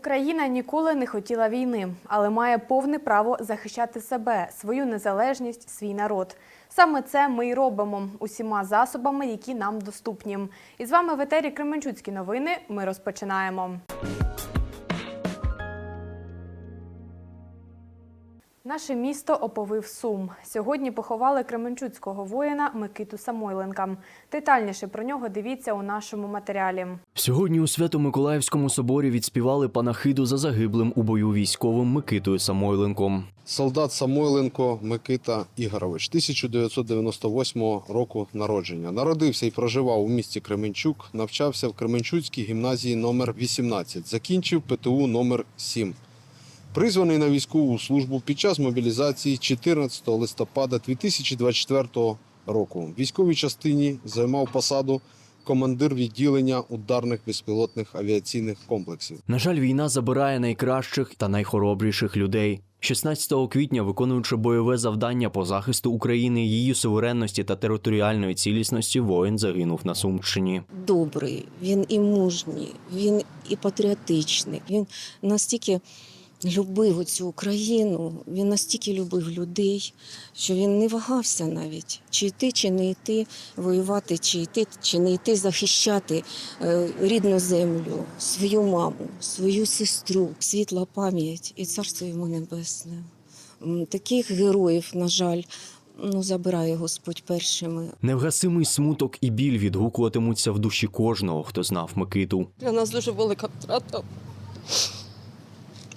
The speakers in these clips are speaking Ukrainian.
Україна ніколи не хотіла війни, але має повне право захищати себе, свою незалежність, свій народ. Саме це ми й робимо усіма засобами, які нам доступні. І з вами в етері Кременчуцькі новини. Ми розпочинаємо. Наше місто оповив сум. Сьогодні поховали кременчуцького воїна Микиту Самойленка. Детальніше про нього дивіться у нашому матеріалі. Сьогодні у Свято-Миколаївському соборі відспівали панахиду за загиблим у бою військовим Микитою Самойленком. Солдат Самойленко Микита Ігорович, 1998 року народження. Народився і проживав у місті Кременчук, навчався в Кременчуцькій гімназії номер 18 закінчив ПТУ номер 7 Призваний на військову службу під час мобілізації 14 листопада 2024 року. В військовій частині займав посаду командир відділення ударних безпілотних авіаційних комплексів. На жаль, війна забирає найкращих та найхоробріших людей. 16 квітня, виконуючи бойове завдання по захисту України, її суверенності та територіальної цілісності, воїн загинув на Сумщині. добрий, він і мужній, він і патріотичний. Він настільки любив цю Україну, він настільки любив людей, що він не вагався навіть, чи йти, чи не йти, воювати, чи йти, чи не йти, захищати е, рідну землю, свою маму, свою сестру, світла пам'ять і царство йому небесне. Таких героїв, на жаль, ну, забирає Господь першими. Невгасимий смуток і біль відгукуватимуться в душі кожного, хто знав Микиту. Для нас дуже велика втрата.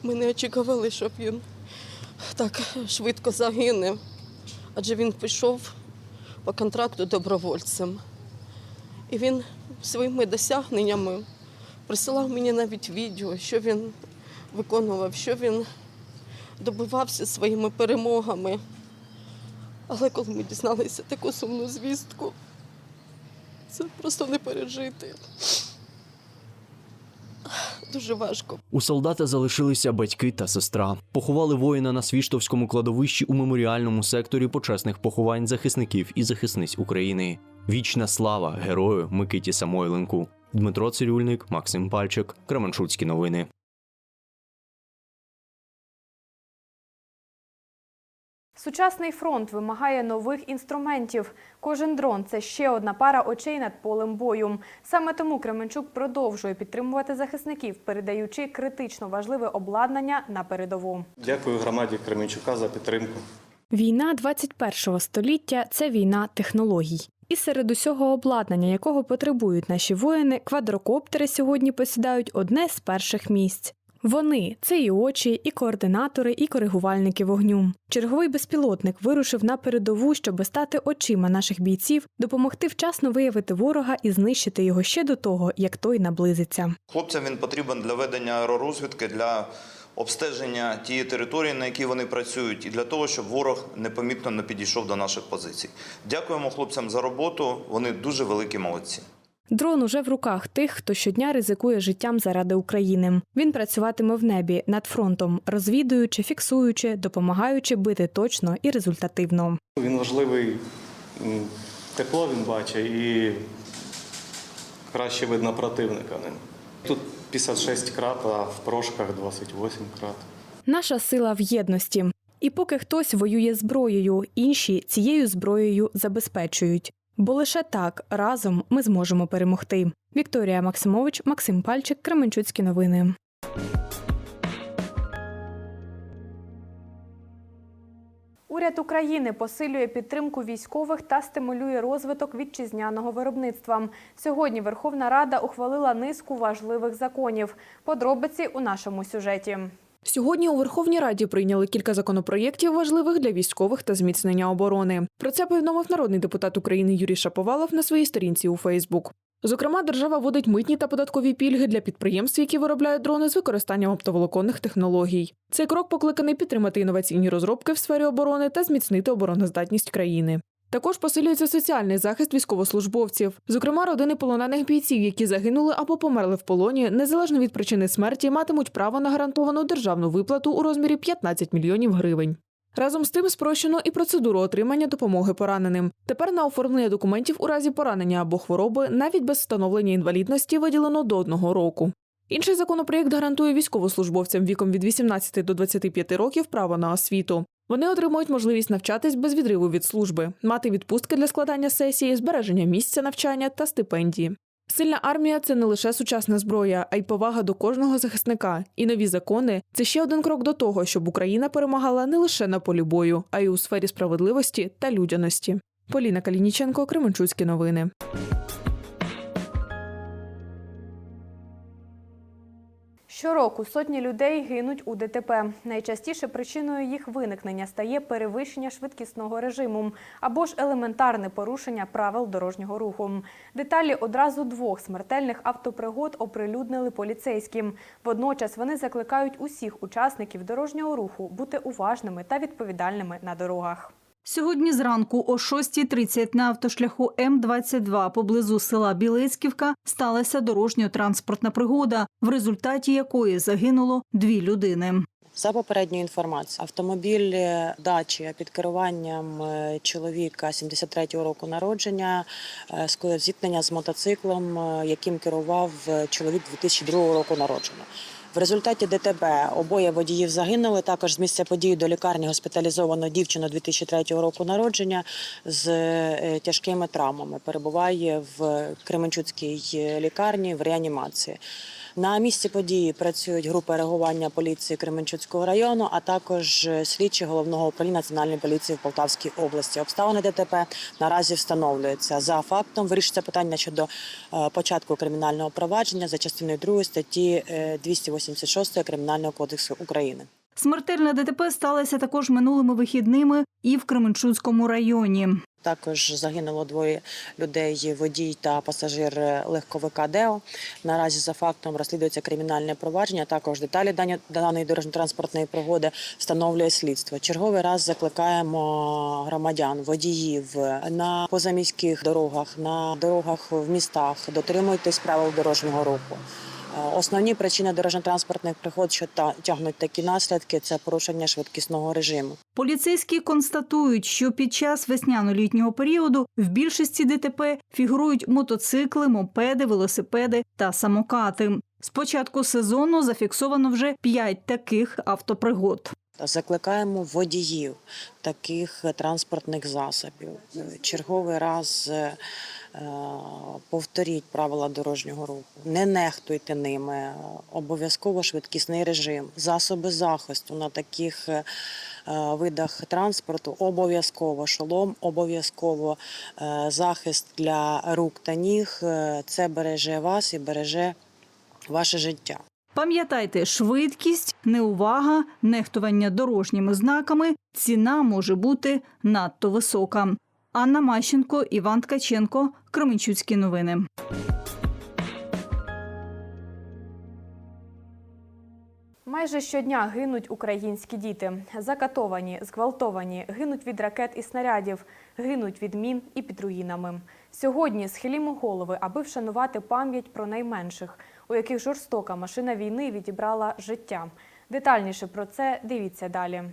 Ми не очікували, що він так швидко загине, адже він пішов по контракту добровольцем. І він своїми досягненнями присилав мені навіть відео, що він виконував, що він добивався своїми перемогами. Але коли ми дізналися таку сумну звістку, це просто не пережити. Дуже важко. У солдата залишилися батьки та сестра. Поховали воїна на Свіштовському кладовищі у меморіальному секторі почесних поховань захисників і захисниць України. Вічна слава герою Микиті Самойленку. Дмитро Цирюльник, Максим Пальчик, Кременчуцькі новини. Сучасний фронт вимагає нових інструментів. Кожен дрон це ще одна пара очей над полем бою. Саме тому Кременчук продовжує підтримувати захисників, передаючи критично важливе обладнання на передову. Дякую громаді Кременчука за підтримку. Війна 21-го століття це війна технологій. І серед усього обладнання, якого потребують наші воїни, квадрокоптери сьогодні посідають одне з перших місць. Вони це і очі, і координатори, і коригувальники вогню. Черговий безпілотник вирушив на передову, щоб стати очима наших бійців, допомогти вчасно виявити ворога і знищити його ще до того, як той наблизиться. Хлопцям він потрібен для ведення аеророзвідки, для обстеження тієї території, на якій вони працюють, і для того, щоб ворог непомітно не підійшов до наших позицій. Дякуємо хлопцям за роботу. Вони дуже великі молодці. Дрон уже в руках тих, хто щодня ризикує життям заради України. Він працюватиме в небі над фронтом, розвідуючи, фіксуючи, допомагаючи бити точно і результативно. Він важливий, тепло він бачить і краще видно противника ним. Тут 56 крат, а в прошках 28 крат. Наша сила в єдності. І поки хтось воює зброєю, інші цією зброєю забезпечують. Бо лише так разом ми зможемо перемогти. Вікторія Максимович, Максим Пальчик, Кременчуцькі новини. Уряд України посилює підтримку військових та стимулює розвиток вітчизняного виробництва. Сьогодні Верховна Рада ухвалила низку важливих законів. Подробиці у нашому сюжеті. Сьогодні у Верховній Раді прийняли кілька законопроєктів важливих для військових та зміцнення оборони. Про це повідомив народний депутат України Юрій Шаповалов на своїй сторінці у Фейсбук. Зокрема, держава вводить митні та податкові пільги для підприємств, які виробляють дрони з використанням оптоволоконних технологій. Цей крок покликаний підтримати інноваційні розробки в сфері оборони та зміцнити обороноздатність країни. Також посилюється соціальний захист військовослужбовців, зокрема родини полонених бійців, які загинули або померли в полоні, незалежно від причини смерті, матимуть право на гарантовану державну виплату у розмірі 15 мільйонів гривень. Разом з тим спрощено і процедуру отримання допомоги пораненим. Тепер на оформлення документів у разі поранення або хвороби навіть без встановлення інвалідності виділено до одного року. Інший законопроєкт гарантує військовослужбовцям віком від 18 до 25 років право на освіту. Вони отримують можливість навчатись без відриву від служби, мати відпустки для складання сесії, збереження місця навчання та стипендії. Сильна армія це не лише сучасна зброя, а й повага до кожного захисника. І нові закони це ще один крок до того, щоб Україна перемагала не лише на полі бою, а й у сфері справедливості та людяності. Поліна Калініченко, Кременчуцькі новини. Щороку сотні людей гинуть у ДТП. Найчастіше причиною їх виникнення стає перевищення швидкісного режиму або ж елементарне порушення правил дорожнього руху. Деталі одразу двох смертельних автопригод оприлюднили поліцейські. Водночас вони закликають усіх учасників дорожнього руху бути уважними та відповідальними на дорогах. Сьогодні зранку о 6.30 на автошляху М-22 поблизу села Білецьківка сталася дорожньо-транспортна пригода, в результаті якої загинуло дві людини. За попередньою інформацією, автомобіль е, дачі під керуванням е, чоловіка 73-го року народження е, скоїв зіткнення з мотоциклом, яким керував чоловік 2002 року народження. В результаті ДТП обоє водіїв загинули. Також з місця події до лікарні госпіталізовано дівчину 2003 року народження з е, тяжкими травмами. Перебуває в Кременчуцькій лікарні в реанімації. На місці події працюють групи реагування поліції Кременчуцького району, а також слідчі головного управління національної поліції в Полтавській області. Обставини ДТП наразі встановлюються. За фактом вирішиться питання щодо е, початку кримінального провадження за частиною 2 статті е, 286 Кримінального кодексу України. Смертельне ДТП сталося також минулими вихідними і в Кременчуцькому районі. Також загинуло двоє людей: водій та пасажир легковика Део. Наразі за фактом розслідується кримінальне провадження. Також деталі даної дорожньо-транспортної пригоди встановлює слідство. Черговий раз закликаємо громадян, водіїв на позаміських дорогах, на дорогах в містах. Дотримуйтесь правил дорожнього руху. Е, Основні причини дорожньо-транспортних пригод, що тягнуть такі наслідки, це порушення швидкісного режиму. Поліцейські констатують, що під час весняно-літнього періоду в більшості ДТП фігурують мотоцикли, мопеди, велосипеди та самокати. З початку сезону зафіксовано вже п'ять таких автопригод. Закликаємо водіїв таких транспортних засобів. Черговий раз е, е, повторіть правила дорожнього руху. Не нехтуйте ними. Обов'язково швидкісний режим, засоби захисту на таких е, е, видах транспорту. Обов'язково шолом, обов'язково е, захист для рук та ніг. Е, Це береже вас і береже ваше життя. Пам'ятайте, швидкість, неувага, нехтування дорожніми знаками, ціна може бути надто висока. Анна Мащенко, Іван Ткаченко, Кременчуцькі новини. Майже щодня гинуть українські діти. Закатовані, зґвалтовані, гинуть від ракет і снарядів, гинуть від мін і під руїнами. Сьогодні схилімо голови, аби вшанувати пам'ять про найменших, у яких жорстока машина війни відібрала життя. Детальніше про це дивіться далі.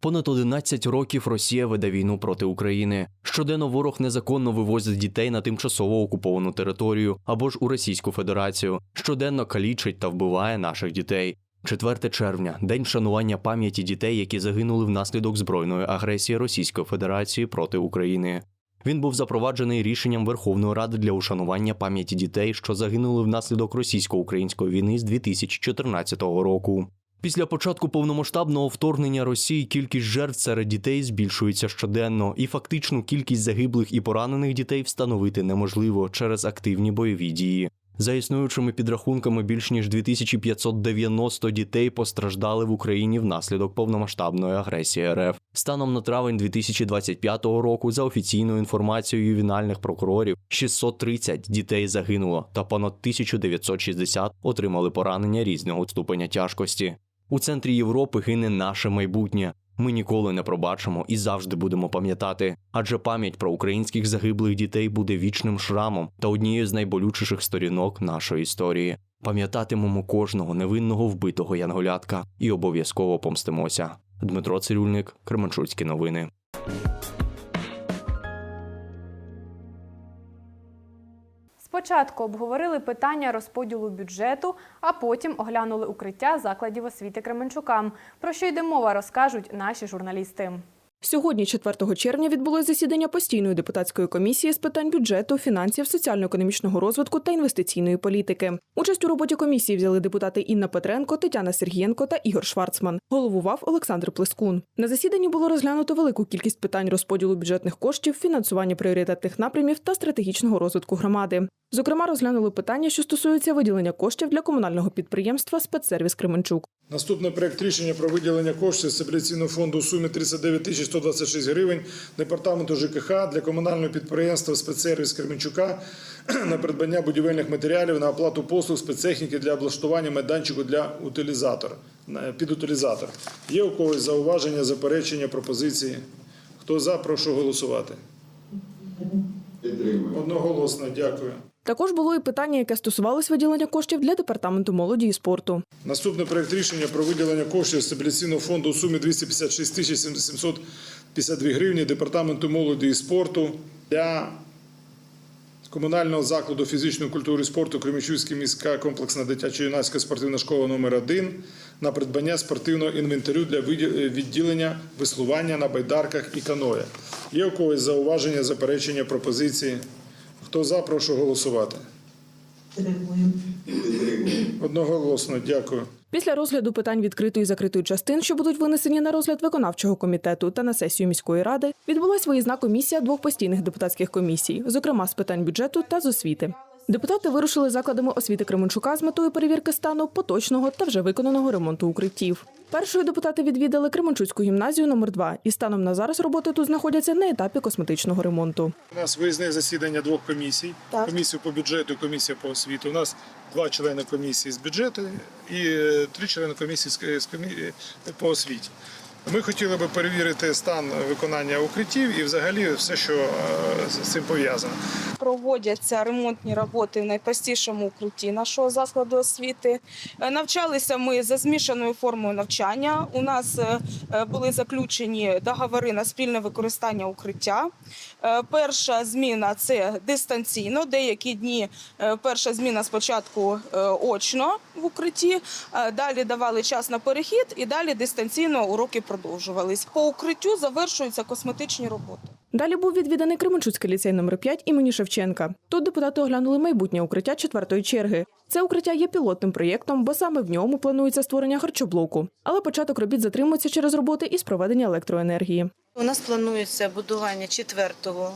Понад 11 років Росія веде війну проти України. Щоденно ворог незаконно вивозить дітей на тимчасово окуповану територію або ж у Російську Федерацію. Щоденно калічить та вбиває наших дітей. 4 червня день вшанування пам'яті дітей, які загинули внаслідок збройної агресії Російської Федерації проти України. Він був запроваджений рішенням Верховної Ради для ушанування пам'яті дітей, що загинули внаслідок російсько-української війни з 2014 року. Після початку повномасштабного вторгнення Росії кількість жертв серед дітей збільшується щоденно, і фактичну кількість загиблих і поранених дітей встановити неможливо через активні бойові дії. За існуючими підрахунками, більш ніж 2590 дітей постраждали в Україні внаслідок повномасштабної агресії РФ. Станом на травень 2025 року, за офіційною інформацією ювенальних прокурорів, 630 дітей загинуло, та понад 1960 отримали поранення різного ступеня тяжкості. У центрі Європи гине наше майбутнє. Ми ніколи не пробачимо і завжди будемо пам'ятати, адже пам'ять про українських загиблих дітей буде вічним шрамом та однією з найболючіших сторінок нашої історії. Пам'ятатимемо кожного невинного вбитого янголятка і обов'язково помстимося. Дмитро Цирюльник, Кременчуцькі новини. Спочатку обговорили питання розподілу бюджету, а потім оглянули укриття закладів освіти Кременчука. Про що йде мова, розкажуть наші журналісти. Сьогодні, 4 червня, відбулось засідання постійної депутатської комісії з питань бюджету, фінансів, соціально-економічного розвитку та інвестиційної політики. Участь у роботі комісії взяли депутати Інна Петренко, Тетяна Сергієнко та Ігор Шварцман. Головував Олександр Плескун. На засіданні було розглянуто велику кількість питань розподілу бюджетних коштів, фінансування пріоритетних напрямів та стратегічного розвитку громади. Зокрема, розглянули питання, що стосуються виділення коштів для комунального підприємства Спецсервіс Кременчук. Наступний проект рішення про виділення коштів з фонду у сумі 39 тисяч 126 гривень департаменту ЖКХ для комунального підприємства спецсервіс Кременчука на придбання будівельних матеріалів на оплату послуг спецтехніки для облаштування майданчику для утилізатора під утилізатор. Є у когось зауваження, заперечення, пропозиції? Хто за, прошу голосувати. Одноголосно, дякую. Також було і питання, яке стосувалось виділення коштів для департаменту молоді і спорту. Наступний проект рішення про виділення коштів стабіляційного фонду у сумі 256 тисяч 752 гривні департаменту молоді і спорту для комунального закладу фізичної культури і спорту Кремічуська міська комплексна дитячо-юнацька спортивна школа номер 1 на придбання спортивного інвентарю для відділення веслування на байдарках і каноє. Є у когось зауваження, заперечення, пропозиції? Хто за, прошу голосувати. Одноголосно, дякую. Після розгляду питань відкритої і закритої частин, що будуть винесені на розгляд виконавчого комітету та на сесію міської ради, відбулась виїзна комісія двох постійних депутатських комісій, зокрема з питань бюджету та з освіти. Депутати вирушили закладами освіти Кременчука з метою перевірки стану поточного та вже виконаного ремонту укриттів. Першою депутати відвідали Кременчуцьку гімназію номер 2 і станом на зараз роботи тут знаходяться на етапі косметичного ремонту. У нас виїзне засідання двох комісій: Так. комісію по бюджету і комісія по освіту. У нас два члени комісії з бюджету і е, три члени комісії з з е, по освіті. Ми хотіли би перевірити стан виконання укриттів і взагалі все, що е, з цим пов'язано. проводяться ремонтні роботи в найпростішому укритті нашого закладу освіти. Е, Навчалися ми за змішаною формою навчання. У нас е, були заключені договори на спільне використання укриття. Перша зміна це дистанційно. Деякі дні перша зміна спочатку очно в укритті, е, далі давали час на перехід і далі дистанційно уроки продовжувались. По укриттю завершуються косметичні роботи. Далі був відвіданий Кременчуцький ліцей номер 5 імені Шевченка. Тут депутати оглянули майбутнє укриття четвертої черги. Це укриття є пілотним проєктом, бо саме в ньому планується створення харчоблоку. Але початок робіт затримується через роботи із проведення електроенергії. У нас планується будування четвертого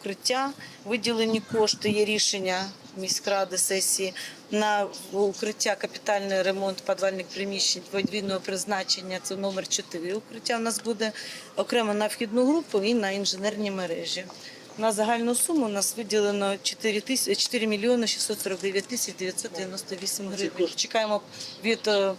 укриття. Виділені кошти, є рішення міськради сесії на укриття капітальний ремонт підвальних приміщень подвійного призначення. Це номер 4 укриття. У нас буде окремо на вхідну групу і на інженерні мережі. На загальну суму у нас виділено 4, тисячі, 4 мільйони 649 тисяч 998 гривень. Чекаємо від е,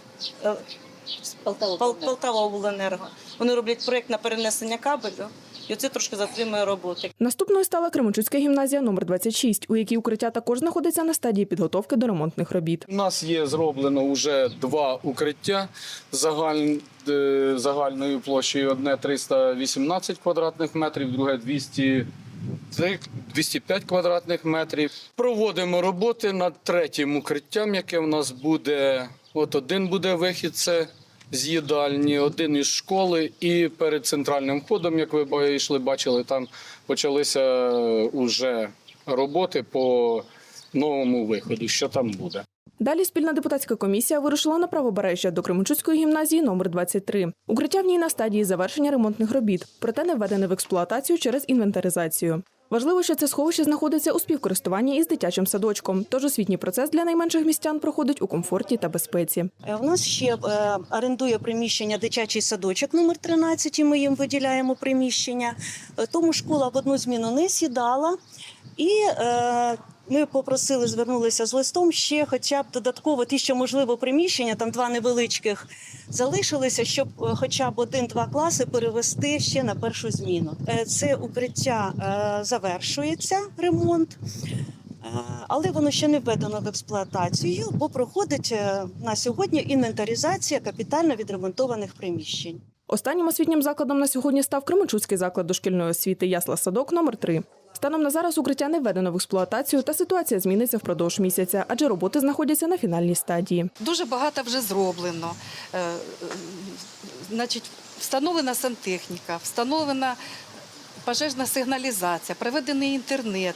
Пол- Полтава обленерго. Вони роблять проєкт на перенесення кабелю, і це трошки затримує роботи. Наступною стала Кременчуцька гімназія номер 26, у якій укриття також знаходиться на стадії підготовки до ремонтних робіт. У нас є зроблено вже два укриття загаль... е, загальною площею. Одне 318 квадратних метрів, друге 200... це 205 квадратних метрів. Проводимо роботи над третім укриттям, яке в нас буде. От один буде вихід, це з їдальні, один із школи, і перед центральним входом, як ви йшли, бачили, там почалися вже роботи по новому виходу. Що там буде? Далі спільна депутатська комісія вирушила на правобережжя до Кременчуцької гімназії номер 23. Укриття в ній на стадії завершення ремонтних робіт, проте не введене в експлуатацію через інвентаризацію. Важливо, що це сховище знаходиться у співкористуванні із дитячим садочком, тож освітній процес для найменших містян проходить у комфорті та безпеці. Е, У нас ще е, орендує приміщення дитячий садочок номер 13, і ми їм виділяємо приміщення. Е, Тому школа в одну зміну не сідала. І е, ми попросили, звернулися з листом ще хоча б додатково ті, що можливо приміщення, там два невеличких залишилися, щоб е, хоча б один-два класи перевести ще на першу зміну. Е, Це укриття е, завершується ремонт. Але воно ще не введено в експлуатацію, бо проходить на сьогодні інвентаризація капітально відремонтованих приміщень. Останнім освітнім закладом на сьогодні став Кременчуцький заклад дошкільної освіти Ясла Садок номер 3 Станом на зараз укриття не введено в експлуатацію, та ситуація зміниться впродовж місяця, адже роботи знаходяться на фінальній стадії. Дуже багато вже зроблено. Е, е, Значить, встановлена сантехніка, встановлена пожежна сигналізація, проведений інтернет,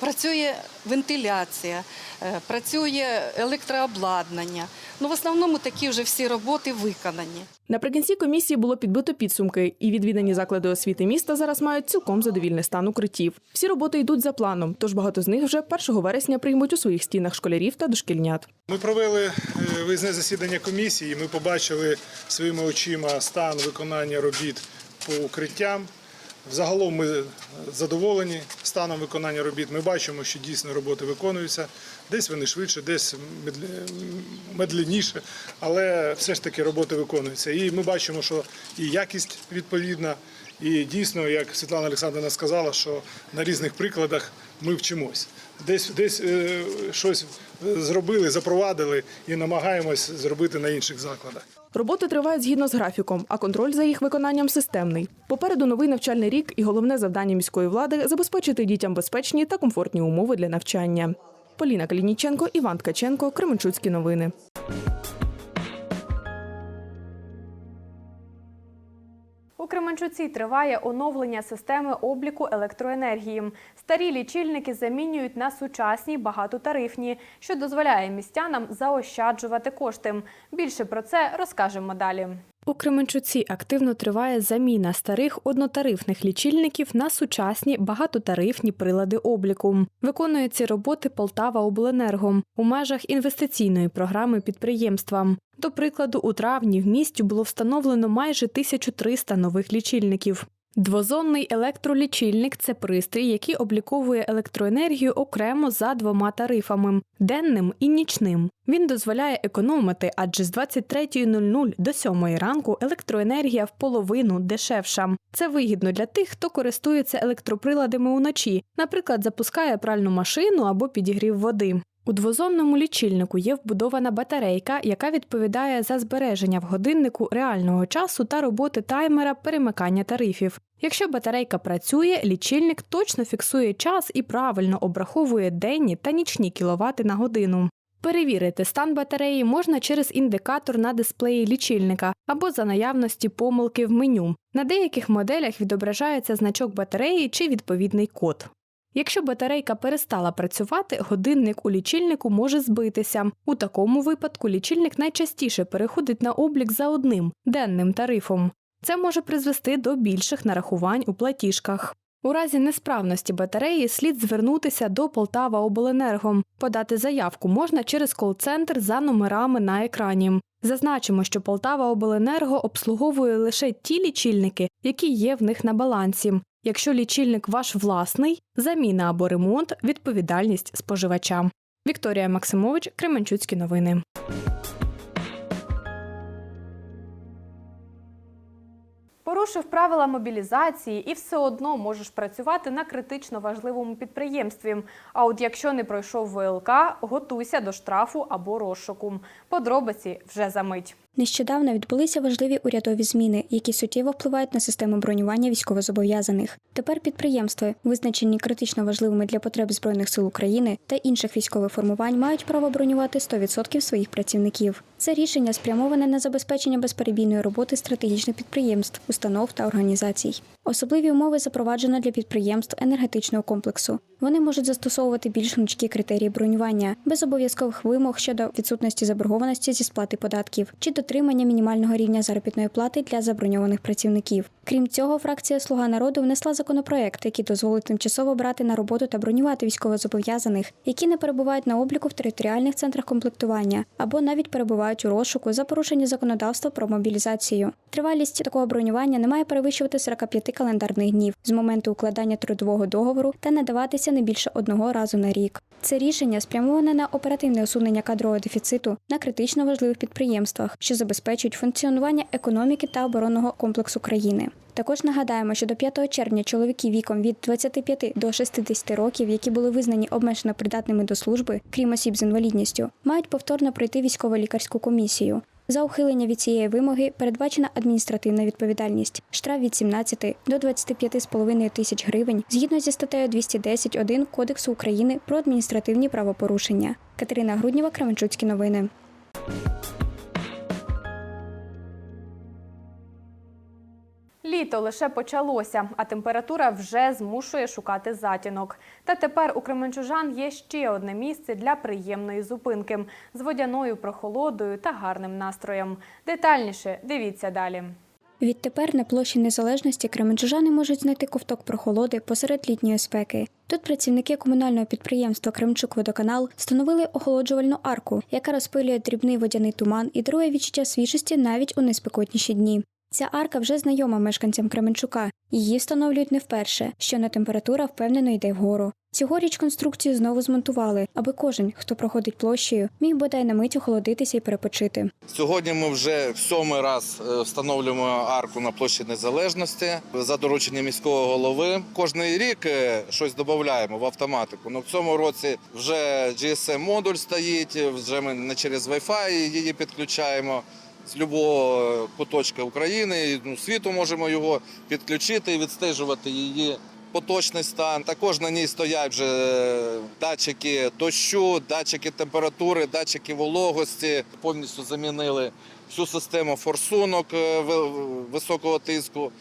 працює вентиляція, е, працює електрообладнання. Ну, в основному такі вже всі роботи виконані. Наприкінці комісії було підбито підсумки, і відвідані заклади освіти міста зараз мають цілком задовільний стан укриттів. Всі роботи йдуть за планом, тож багато з них вже 1 вересня приймуть у своїх стінах школярів та дошкільнят. Ми провели е, виїзне засідання комісії. Ми побачили своїми очима стан виконання робіт по укриттям. Загалом ми задоволені станом виконання робіт. Ми бачимо, що дійсно роботи виконуються. Десь вони швидше, десь медленніше, але все ж таки роботи виконуються. І ми бачимо, що і якість відповідна, і дійсно, як Світлана Олександрівна сказала, що на різних прикладах ми вчимось. Десь десь е, щось зробили, запровадили і намагаємось зробити на інших закладах. Роботи тривають згідно з графіком, а контроль за їх виконанням системний. Попереду новий навчальний рік, і головне завдання міської влади забезпечити дітям безпечні та комфортні умови для навчання. Поліна Калініченко, Іван Ткаченко, Кременчуцькі новини. У Кременчуці триває оновлення системи обліку електроенергії. Старі лічильники замінюють на сучасні багатотарифні, що дозволяє містянам заощаджувати кошти. Більше про це розкажемо далі. У Кременчуці активно триває заміна старих однотарифних лічильників на сучасні багатотарифні прилади обліку. Виконує ці роботи Полтава Обленерго у межах інвестиційної програми підприємства. До прикладу, у травні в місті було встановлено майже 1300 нових лічильників. Двозонний електролічильник це пристрій, який обліковує електроенергію окремо за двома тарифами денним і нічним. Він дозволяє економити, адже з 23.00 до 7 ранку електроенергія в половину дешевша. Це вигідно для тих, хто користується електроприладами уночі, наприклад, запускає пральну машину або підігрів води. У двозонному лічильнику є вбудована батарейка, яка відповідає за збереження в годиннику реального часу та роботи таймера перемикання тарифів. Якщо батарейка працює, лічильник точно фіксує час і правильно обраховує денні та нічні кіловати на годину. Перевірити стан батареї можна через індикатор на дисплеї лічильника або за наявності помилки в меню. На деяких моделях відображається значок батареї чи відповідний код. Якщо батарейка перестала працювати, годинник у лічильнику може збитися. У такому випадку лічильник найчастіше переходить на облік за одним денним тарифом. Це може призвести до більших нарахувань у платіжках. У разі несправності батареї слід звернутися до Полтава Обленерго. Подати заявку можна через кол-центр за номерами на екрані. Зазначимо, що Полтава Обленерго обслуговує лише ті лічильники, які є в них на балансі. Якщо лічильник ваш власний, заміна або ремонт відповідальність споживача. Вікторія Максимович, Кременчуцькі новини. Порушив правила мобілізації і все одно можеш працювати на критично важливому підприємстві. А от якщо не пройшов ВЛК, готуйся до штрафу або розшуку. Подробиці вже за мить. Нещодавно відбулися важливі урядові зміни, які суттєво впливають на систему бронювання військовозобов'язаних. Тепер підприємства, визначені критично важливими для потреб збройних сил України та інших військових формувань, мають право бронювати 100% своїх працівників. Це рішення спрямоване на забезпечення безперебійної роботи стратегічних підприємств, установ та організацій. Особливі умови запроваджено для підприємств енергетичного комплексу. Вони можуть застосовувати більш гнучкі критерії бронювання без обов'язкових вимог щодо відсутності заборгованості зі сплати податків чи дотримання мінімального рівня заробітної плати для заброньованих працівників. Крім цього, фракція Слуга народу внесла законопроект, який дозволить тимчасово брати на роботу та бронювати військовозобов'язаних, які не перебувають на обліку в територіальних центрах комплектування або навіть перебувають у розшуку за порушення законодавства про мобілізацію. Тривалість такого бронювання не має перевищувати 45 календарних днів з моменту укладання трудового договору та надаватися не більше одного разу на рік. Це рішення спрямоване на оперативне усунення кадрового дефіциту на критично важливих підприємствах, що забезпечують функціонування економіки та оборонного комплексу країни. Також нагадаємо, що до 5 червня чоловіки віком від 25 до 60 років, які були визнані обмежено придатними до служби, крім осіб з інвалідністю, мають повторно пройти військово-лікарську комісію. За ухилення від цієї вимоги передбачена адміністративна відповідальність, штраф від 17 до 25,5 тисяч гривень згідно зі статтею 210.1 Кодексу України про адміністративні правопорушення. Катерина Груднєва, Кременчуцькі новини. Літо лише почалося, а температура вже змушує шукати затінок. Та тепер у Кременчужан є ще одне місце для приємної зупинки з водяною прохолодою та гарним настроєм. Детальніше дивіться далі. Відтепер на площі Незалежності кременчужани можуть знайти ковток прохолоди посеред літньої спеки. Тут працівники комунального підприємства Кремчук Водоканал встановили охолоджувальну арку, яка розпилює дрібний водяний туман і дарує відчуття свіжості навіть у найспекотніші дні. Ця арка вже знайома мешканцям Кременчука. Її встановлюють не вперше, щойно температура впевнено йде вгору. Цьогоріч конструкцію знову змонтували, аби кожен, хто проходить площею, міг бодай на мить охолодитися і перепочити. Сьогодні ми вже в сьомий раз е, встановлюємо арку на площі Незалежності за дорученням міського голови. Кожний рік е, щось додаємо в автоматику. Ну в цьому році вже GSM модуль стоїть. Вже ми не через Wi-Fi її підключаємо. З будь-якого куточка України ну, світу можемо його підключити і відстежувати її поточний стан. Також на ній стоять вже датчики дощу, датчики температури, датчики вологості. Повністю замінили всю систему форсунок е, високого тиску.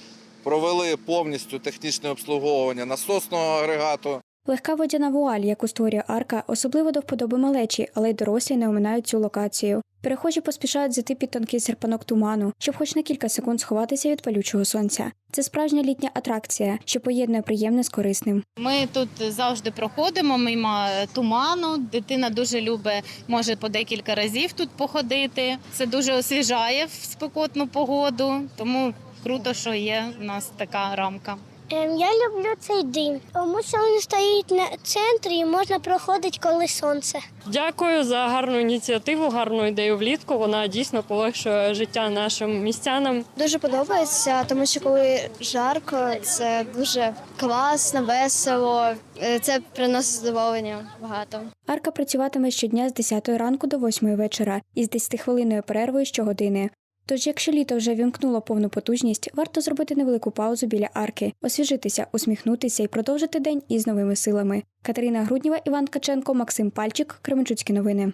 Провели повністю технічне обслуговування насосного агрегату. Легка водяна вуаль, яку створює арка, особливо до вподоби малечі, але й дорослі не оминають цю локацію. Перехожі поспішають зайти під тонкий серпанок туману, щоб хоч на кілька секунд сховатися від палючого сонця. Це справжня літня атракція, що поєднує приємне з корисним. Ми тут завжди проходимо мимо туману. Дитина дуже любить, може по декілька разів тут походити. Це дуже освіжає в спекотну погоду, тому круто, що є у нас така рамка. Ем, Я люблю цей дим, тому що він стоїть на центрі і можна проходити, коли сонце. Дякую за гарну ініціативу, гарну ідею влітку. Вона дійсно полегшує життя нашим містянам. Дуже подобається, тому що коли жарко, це дуже класно, весело. Е, Це приносить задоволення багато. Арка працюватиме щодня з 10 ранку до 8 вечора із 10-хвилинною перервою щогодини. Тож, якщо літо вже вімкнуло повну потужність, варто зробити невелику паузу біля арки, освіжитися, усміхнутися і продовжити день із новими силами. Катерина Грудніва, Іван Каченко, Максим Пальчик, Кременчуцькі новини.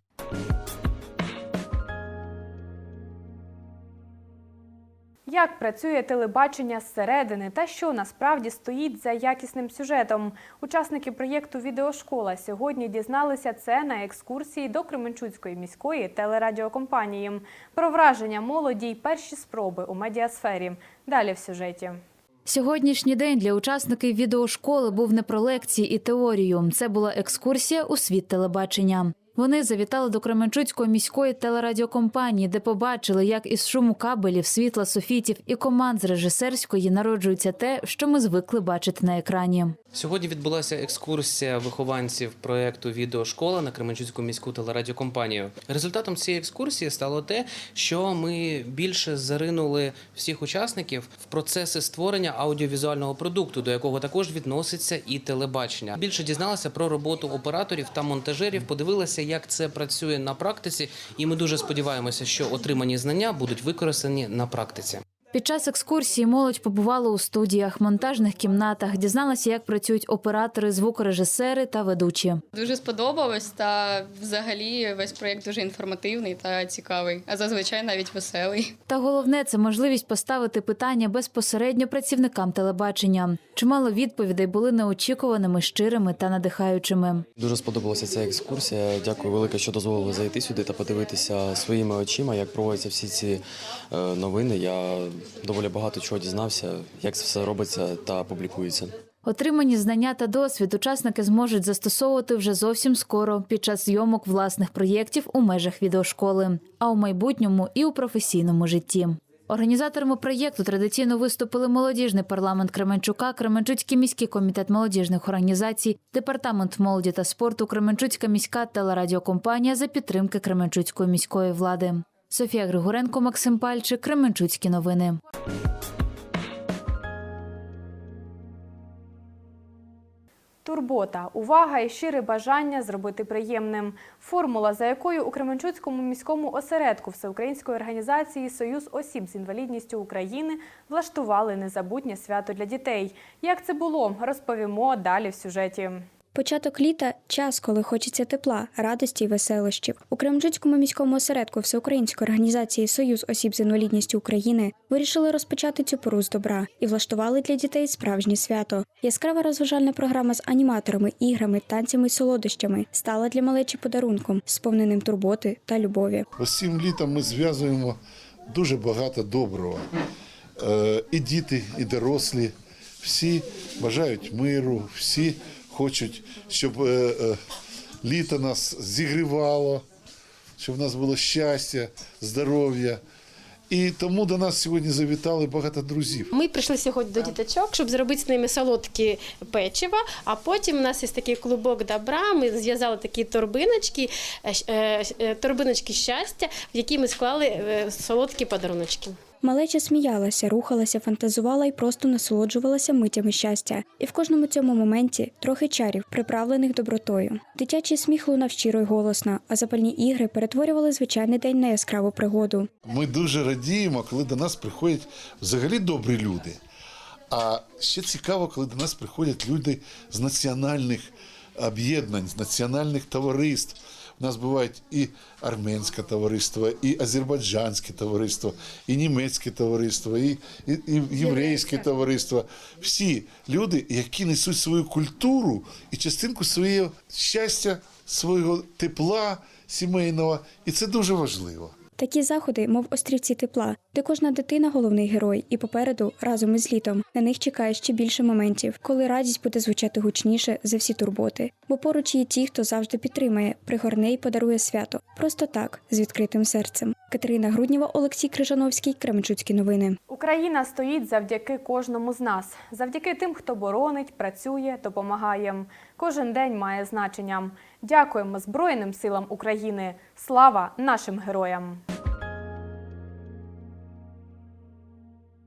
Як працює телебачення зсередини та що насправді стоїть за якісним сюжетом? Учасники проєкту Відеошкола сьогодні дізналися це на екскурсії до Кременчуцької міської телерадіокомпанії. Про враження молоді й перші спроби у медіасфері. Далі в сюжеті. Сьогоднішній день для учасників відеошколи був не про лекції і теорію. Це була екскурсія у світ телебачення. Вони завітали до Кременчуцької міської телерадіокомпанії, де побачили, як із шуму кабелів, світла, софітів і команд з режисерської народжується те, що ми звикли бачити на екрані. Сьогодні відбулася екскурсія вихованців проєкту Відеошкола на Кременчуцьку міську телерадіокомпанію. Результатом цієї екскурсії стало те, що ми більше заринули всіх учасників в процеси створення аудіовізуального продукту, до якого також відноситься і телебачення. Більше дізналися про роботу операторів та монтажерів, подивилися, як це працює на практиці, і ми дуже сподіваємося, що отримані знання будуть використані на практиці. Під час екскурсії молодь побувала у студіях, монтажних кімнатах, дізналася, як працюють оператори, звукорежисери та ведучі. Дуже сподобалось, та взагалі весь проєкт дуже інформативний та цікавий, а зазвичай навіть веселий. Та головне це можливість поставити питання безпосередньо працівникам телебачення. Чимало відповідей були неочікуваними, щирими та надихаючими. Дуже сподобалася ця екскурсія. Дякую велике, що дозволили зайти сюди та подивитися своїми очима, як проводяться всі ці е, новини. Я доволі багато чого дізнався, як це все робиться та публікується. Отримані знання та досвід учасники зможуть застосовувати вже зовсім скоро під час зйомок власних проєктів у межах відеошколи, а у майбутньому і у професійному житті. Організаторами проєкту традиційно виступили молодіжний парламент Кременчука, Кременчуцький міський комітет молодіжних організацій, департамент молоді та спорту, Кременчуцька міська телерадіокомпанія за підтримки Кременчуцької міської влади. Софія Григоренко, Максим Пальчик, Кременчуцькі новини. Турбота, увага і щире бажання зробити приємним. Формула, за якою у Кременчуцькому міському осередку Всеукраїнської організації Союз осіб з інвалідністю України влаштували незабутнє свято для дітей. Як це було, розповімо далі в сюжеті. Початок літа час, коли хочеться тепла, радості й веселощів. У Кремчуцькому міському осередку Всеукраїнської організації Союз осіб з інвалідністю України вирішили розпочати цю пору з добра і влаштували для дітей справжнє свято. Яскрава розважальна програма з аніматорами, іграми, танцями й солодощами стала для малечі подарунком, сповненим турботи та любові. Ось цим літом ми зв'язуємо дуже багато доброго. Е, І діти, і дорослі, всі бажають миру, всі хочуть, щоб е, е, літо нас зігрівало, щоб в нас було щастя, здоров'я. І тому до нас сьогодні завітали багато друзів. Ми прийшли сьогодні до діточок, щоб зробити з ними солодкі печива. А потім у нас є такий клубок добра. Ми зв'язали такі торбиночки, е, е, е, торбиночки щастя, в які ми склали солодкі подаруночки. Малеча сміялася, рухалася, фантазувала і просто насолоджувалася митями щастя. І в кожному цьому моменті трохи чарів, приправлених добротою. Дитячий сміх лунав щиро й голосно, а запальні ігри перетворювали звичайний день на яскраву пригоду. Ми дуже радіємо, коли до нас приходять взагалі добрі люди. А ще цікаво, коли до нас приходять люди з національних об'єднань, з національних товариств. У нас бувають і армянське товариство, і азербайджанське товариство, і німецьке товариство, і, і, і єврейське товариство. Всі люди, які несуть свою культуру і частинку свого щастя, свого тепла сімейного. І це дуже важливо. Такі заходи, мов острівці тепла, де кожна дитина головний герой, і попереду, разом із літом, на них чекає ще більше моментів, коли радість буде звучати гучніше за всі турботи. Бо поруч є ті, хто завжди підтримає, пригорне і подарує свято. Просто так, з відкритим серцем. Катерина Грудніва, Олексій Крижановський, Кременчуцькі новини. Україна стоїть завдяки кожному з нас, завдяки тим, хто боронить, працює, допомагає. Кожен день має значення. Дякуємо Збройним силам України. Слава нашим героям!